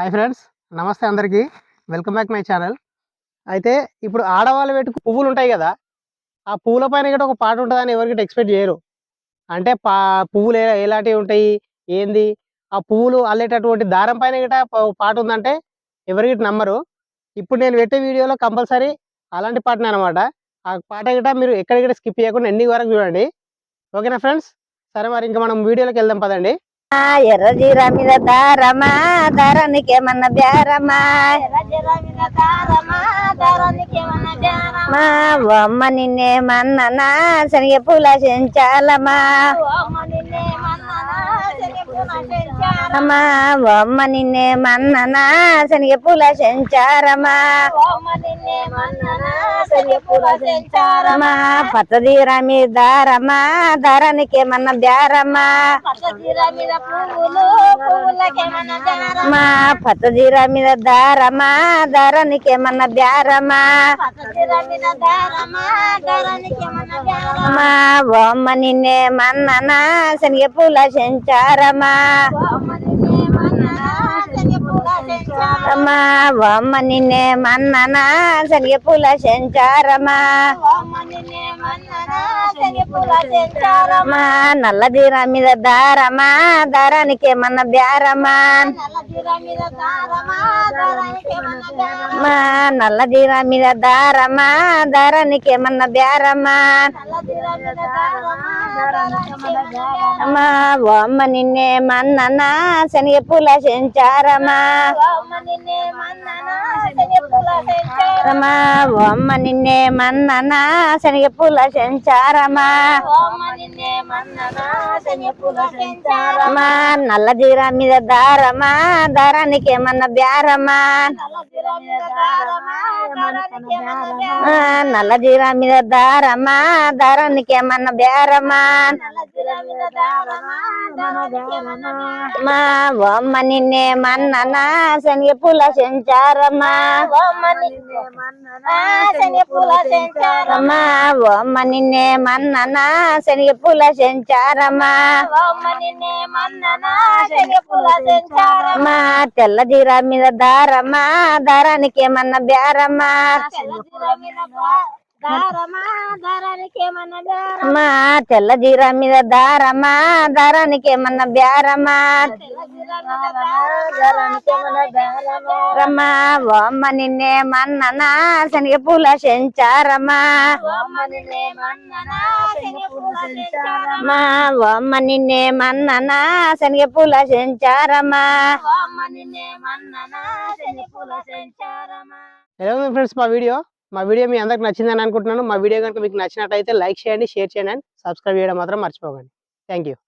Hi friends నమస్తే అందరికీ. Welcome back my channel. అయితే ఇప్పుడు ఆడవాళ్ళు పెట్టుకు పువ్వులు ఉంటాయి కదా ఆ పువ్వుల పైన కూడా ఒక పాట ఉంటుందని ఎవరికి ఎక్స్పెక్ట్ చేయరు. అంటే పా పువ్వులు ఎలాంటివి ఉంటాయి ఏంది? ఆ పువ్వులు అల్లేటటువంటి దారం పైన గిట పాట ఉందంటే ఎవరికి నమ్మరు. ఇప్పుడు నేను పెట్టే వీడియోలో కంపల్సరీ అలాంటి పాటనే అనమాట ఆ పాట గిట మీరు ఎక్కడిక్కడ స్కిప్ చేయకుండా ఎన్ని వరకు చూడండి. ఓకేనా ఫ్రెండ్స్? సరే మరి ఇంకా మనం వీడియోలోకి వెళ్దాం పదండి. ఎర్ర జీరా మీద దారమా దారానికేమన్నా బేరమా మా అమ్మ నా శనగ పూల చెంచాలమా అమ్మా బొమ్మ నిన్నే మన్ననా శనగ పూల చెంచారమా అమ్మా పచ్చదీర మీద దారమా దారానికేమన్నా బేరమా మా పచ్చదీర మీద దారమా దారానికేమన్నా బేరమా మా బొమ్మ నిన్నే మన్ననా శనగ పూల సంచారమా Bye. మా బొమ్మ నిన్నే మన్ననా శనగ పూల చెంచారమా మా నల్ల దీర మీద దారమా దారానికి మన బేరమా మా నల్ల దీర మీద దారమా దారానికి మన బేరమా మా బొమ్మ నిన్నే మన్ననా శనగ పూల చెంచారమా మా బొమ్మ నిన్నే మన్ననా శనగ పూల చెంచారమా మా నల్ల జీర మీద దారమా దారానికేమన్నా బేరమా ఆ, నల్ల జీర మీద దారమా దారానికేమన్నా బేరమా మా బొమ్మ నిన్నే మన్ననా శనగ పూల చెంచారమ్మా అమ్మా బొమ్మ నిన్నే మన్ననా శనగ పూల చెంచారమ్మా మా తెల్ల జీర మీద దారమ్మా దారానికి మన్న బ్యారమ్మా. తెల్ల జీర మీద దారమ్మా. దారానికేమన్నా బేరమ్మా. రమ్మా బొమ్మ నిన్నే మన్ననా శనగ పూల చెంచారమ్మా మా బొమ్మ నిన్నే మన్ననా శనగ పూల చెంచారమ్మా ఎలా ఉంది ఫ్రెండ్స్ మా వీడియో? మా వీడియో మీ అందరికి నచ్చిందని అనుకుంటున్నాను. మా వీడియో కనుక మీకు నచ్చినట్టయితే లైక్ చేయండి షేర్ చేయండి అండ్ సబ్స్క్రైబ్ చేయడం మాత్రం మర్చిపోకండి. Thank you